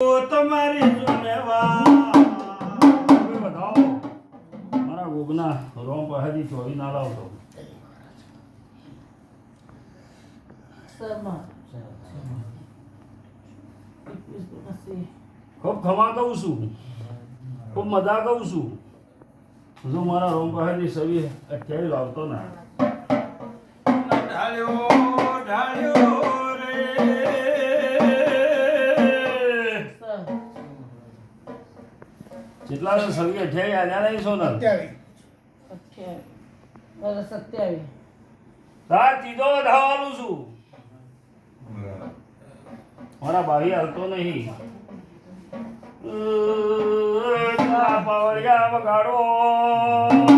તમારી મારા ગોગના રોમ ચોરી ના લાવતો ખૂબ ખમા કહું છું. ખૂબ મજા કહું છું. હજુ મારા રોમ પાસેથી સવી અઠ્યાવીસ લાવતો ના. ઢાળ્યો ઢાળ્યો. જેટલા તો સવી અઠ્યાવીસ આલ્યા નહીં સોનલ અઠ્યાવીસ. બરાબર સત્યાવીસ. તાર તીધો વધાવવાનું છું. મારા ભાઈ હાલતો નહીં. પાવડિયા વગાડો?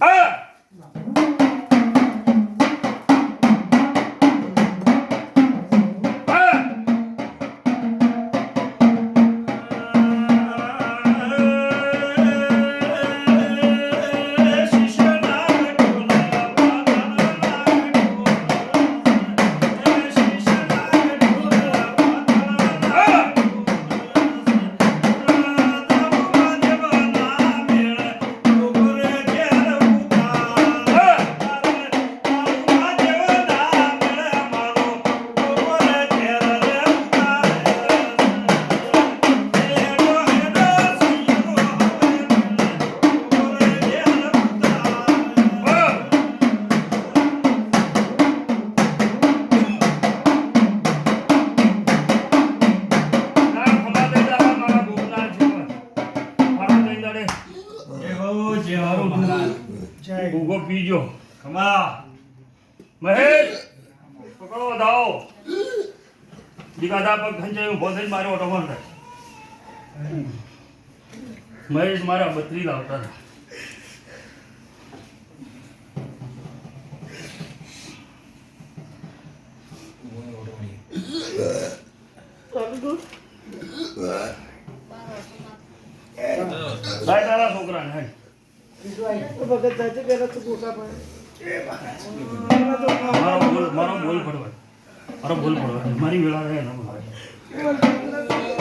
હા દીકાદા પગ ખંચાઈ ઊભો થઈને મારે ઓટો બંધ મહેશ મારા બત્રી લાવતા લાય તારા છોકરાને હાય. ભગત જાય છે પેલા તો ગોટા પણ મારો બોલ મારો બોલ મારો બોલ પડવા મારી વેળા રહે એનો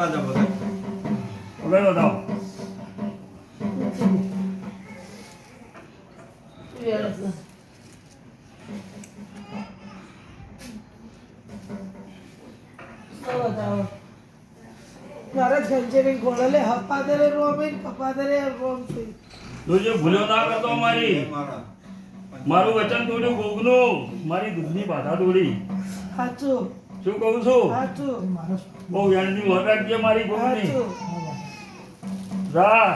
বাজা বাজা ওরে দাও મારા ઝંઝેરી ગોળલે હપાદરે રોમે કપાદરે રોમ છે. તુજે ભૂલ્યો ના કરતો મારી. મારું વચન તોડ્યું ભોગનું મારી દૂધની બાધા તોડી. સાચું. શું કહું છું? બહુ વેણની મોત રાખજે મારી સાચું જા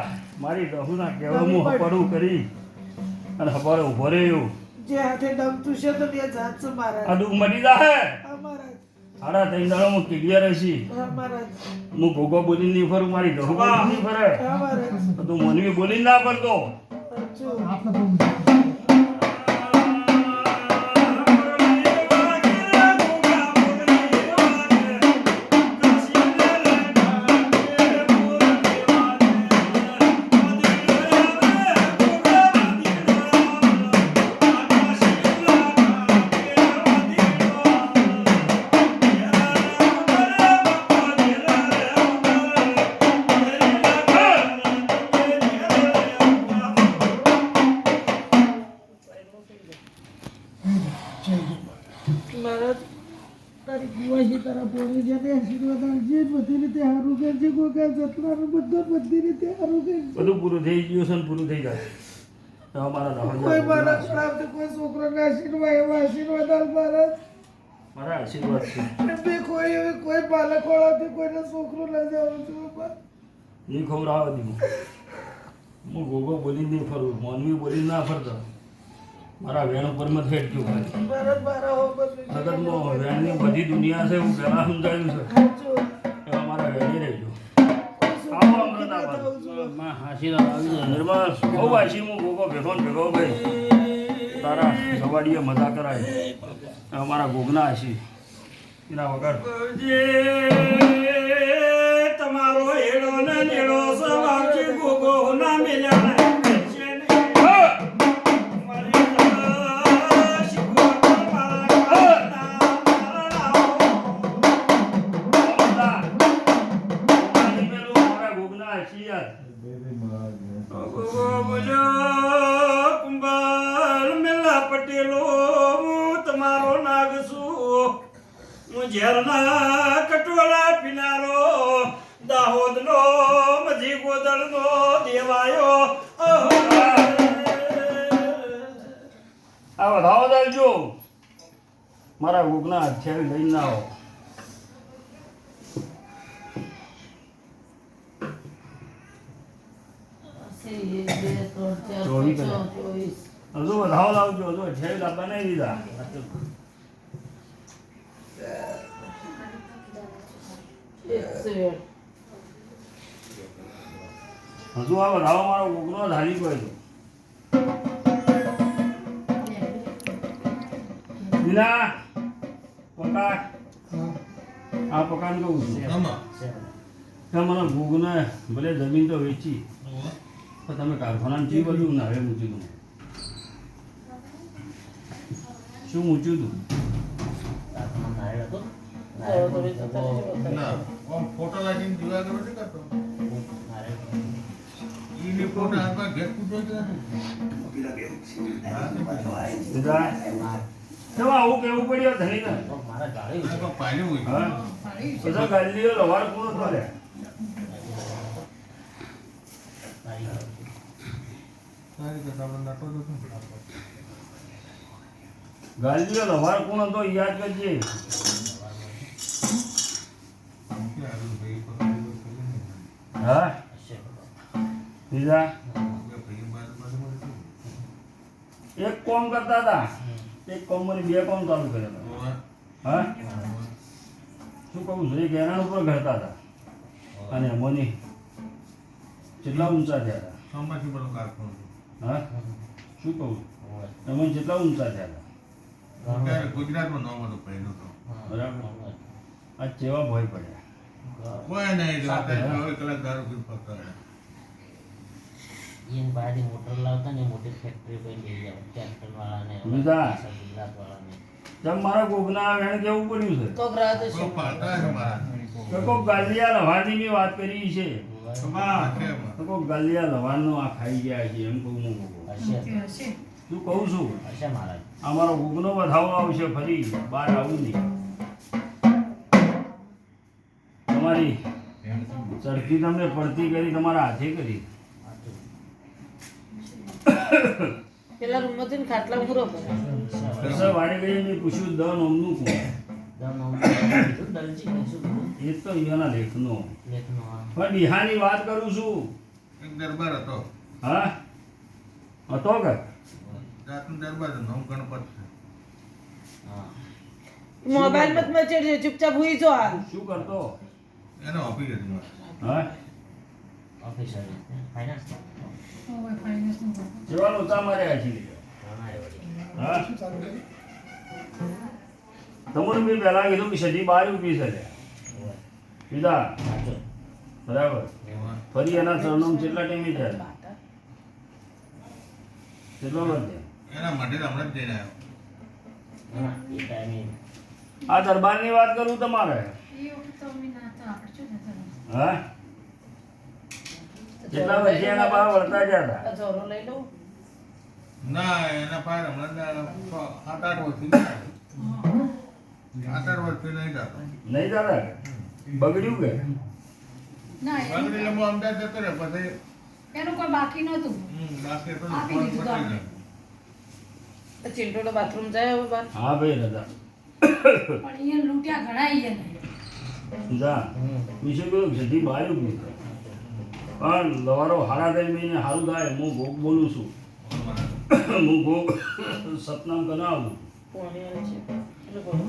મારી રહુના કહેવામાં હપાડું કરી અને હપાડે ઊભો રહ્યો. જે હાથે ડમતું છે તો બે જાત છે મારા. આ દુઃખ મટી જાહે. હાડા દાડો હું ક્લિયર હશી હું ભોગો બોલી નહીં ફરું મારી દહુ બોલી નહીં ફરે. તું મનવી બોલી ના પડતો. સાચું રીતે સારું કરજે ગોગા જતનારું બધું બધી રીતે સારું કરજે બધું પૂરું થઈ ગયું છે પૂરું થઈ જાય. કોઈ મારા કોઈ છોકરાને આશીર્વાદ એવા આશીર્વાદ આલ મારા. મારા આશીર્વાદ છે. કોઈ એવી કોઈ બાળક વાળાથી કોઈને છોકરો લઈ જાઉં છું બા. ખબર ખવડાવે નહીં. હું ગોગો બોલી નહીં ફરું મોનવી બોલી ના ફરતો. મારા વેણ ઉપરમાં ફેટજો ખાલી મારા વેણની બધી દુનિયા છે હું પહેલાં સમજાયું છે. નિર્મળ બહુ વાંચી હું ગોગો ભેગો ને ભેગો ભાઈ. તારા સવાડીએ મજા કરાય. અમારા ગોગના હશી. એના વગર. તમારો હેડો ને નેડો સવાવજી ગોગો ના મેલ્યા મજી દેવાયો આ વધાવો ચાલજો મારા ગોગના અઠ્યાવી લઈને આવો હજુ વધાવો લાવજો હજુ અઠ્યાવી લાવવા નહીં દીધા હજુ આ વધાવો મારો ગોગનો ધારી ગયો લીલા પકા આ પકાન કહું છું. ત્યાં મને ભૂગને ભલે જમીન તો વેચી. પણ તમે કારખાનામાં ચી બધું ના હવે મૂક્યું તું શું મૂક્યું તું? ફોટો લાગીને જોયા કરો છે કેવું પડ્યું ધણીને આ તો પાડ્યું હોય. ગાલીઓ લવાડ કોણ હતો યાદ કરજે. હા બાજુ. એક કોમ કરતા હતા. એક કોમ મને બે કોમ ચાલુ કર્યા હતા. હા? શું કહું છું? એક એના ઉપર ઘડતા હતા. અને મોની જેટલા ઊંચા થયા હતા. હા શું કહું તમે જેટલા ઊંચા થયા હતા. ગુજરાતમાં નવ હતું પહેલું તો. બરાબર? આ કેવા ભય પડ્યા. કોઈ નહીં સાથે, ઈન બહારથી મોટર લાવતા ને મોટી ફેક્ટરી પર લઈ જાવ ટ્રેક્ટર વાળાને? ગુજરાત વાળાને. તમ મારા કોકના વેણ કેવું પડ્યું છે? તો તો શું? પાડતા છે મારા. તો કોક ગાલિયા લવાની મેં વાત કરી છે. તો કોક ગાલિયા લવાનો આ ખાઈ ગયા છે એમ કહું હું કહું કહું છું? હશે મહારાજ અમારો ગુગનો વધાવો આવશે ફરી બહાર આવું નહીં. તમારી ચડતી તમને પડતી કરી તમારા હાથે કરી સાચું. પેલા રૂમમાંથી ને ખાટલા પૂરો કરે. કસર ગઈ મેં પૂછ્યું દ નોમનું કોણ? એ તો અહીંયાના લેખનો. પણ બિહારની વાત કરું છું. એક દરબાર હતો. હા? હતો કે? જાતનો દરબાર હતો, નવ ગણપત છે. હા. મોબાઈલમાં જ મચેડ છે ચૂપચાપ હુઈ જો હાલ. શું કરતો? એનો ઓફિસ હતી હા? Officer finance. હા તમને મેં પહેલા કીધું કે સદી બાર રૂપી છે. પીધા? બરાબર. ફરી એના સરનામ કેટલા ટાઈમે થયા કેટલો એના માટે હમણાં જ જઈને આવ્યો. આ દરબારની વાત કરું તમારે? હા? કેટલા વર્ષે એના બા વળતા ગયા હતા જોરો લઈ લઉં. ના એના પાસે હમણાં સાત આઠ વર્ષથી નહીં આઠ વર્ષથી નહીં જતો. નહીં બગડ્યું કે? બગડી લંબો અમદાવાદ જતો પછી એનું કોઈ બાકી નહોતું. બાકી તો. પતી તો બાથરૂમ જાય હવે બાર હા ભાઈ દાદા. પણ અહીંયા લૂંટ્યા ઘણા અહીંયા જા. જલ્દી બાર રૂપી પણ લવારો હાડા થઈ મહિને સારું થાય હું ભોગ બોલું છું. હું ભોગ સપનામ કનાવું ભોગ વાળી છે? એટલે બોલો.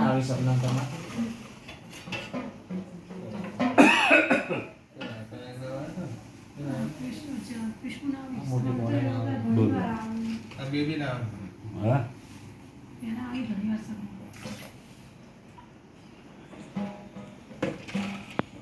આવી સપના તમે કૃષ્ણ છે કૃષ્ણના મોટી. ઘણી બોલો. આ બેબી ના હા?